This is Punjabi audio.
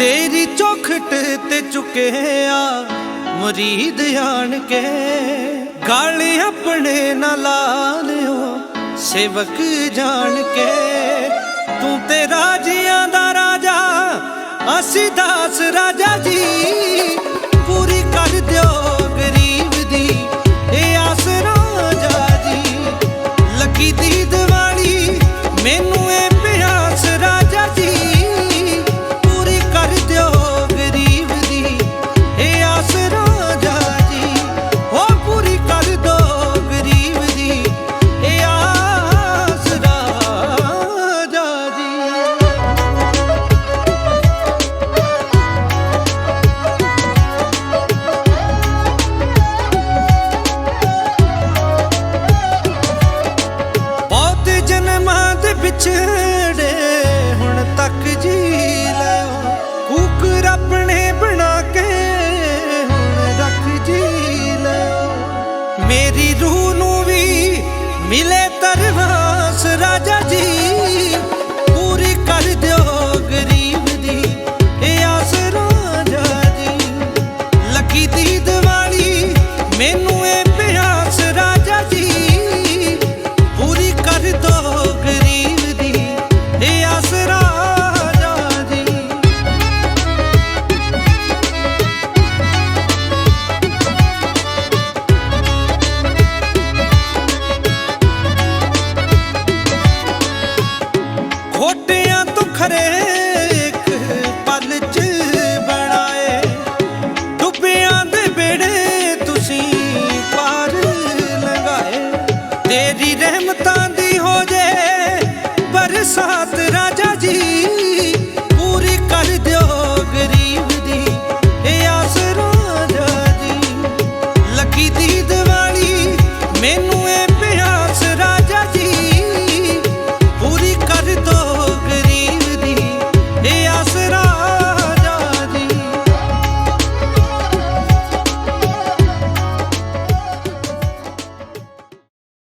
ਤੇਰੀ ਚੋਖਟ ਤੇ ਚੁਕਿਆ, ਮਰੀਦ ਆਣ ਕੇ। ਗਾਲ ਆਪਣੇ ਨਾ ਲਾ ਲਿਓ ਸੇਵਕ ਜਾਣ ਕੇ। ਤੂੰ ਤੇ ਰਾਜਿਆਂ ਦਾ ਰਾਜਾ, ਅਸੀਂ ਦਾਸ ਰਾ ਜਿਹੜੇ ਹੁਣ ਤੱਕ ਜੀ ਲੈ ਕੂਕ ਰੱਬ ਬਣਾ ਕੇ ਹੁਣ ਰੱਖ ਜੀ ਲੈ ਮੇਰੀ ਰੂਹ ਨੂੰ ਵੀ ਮਿਲੇ ਤਰਵਾ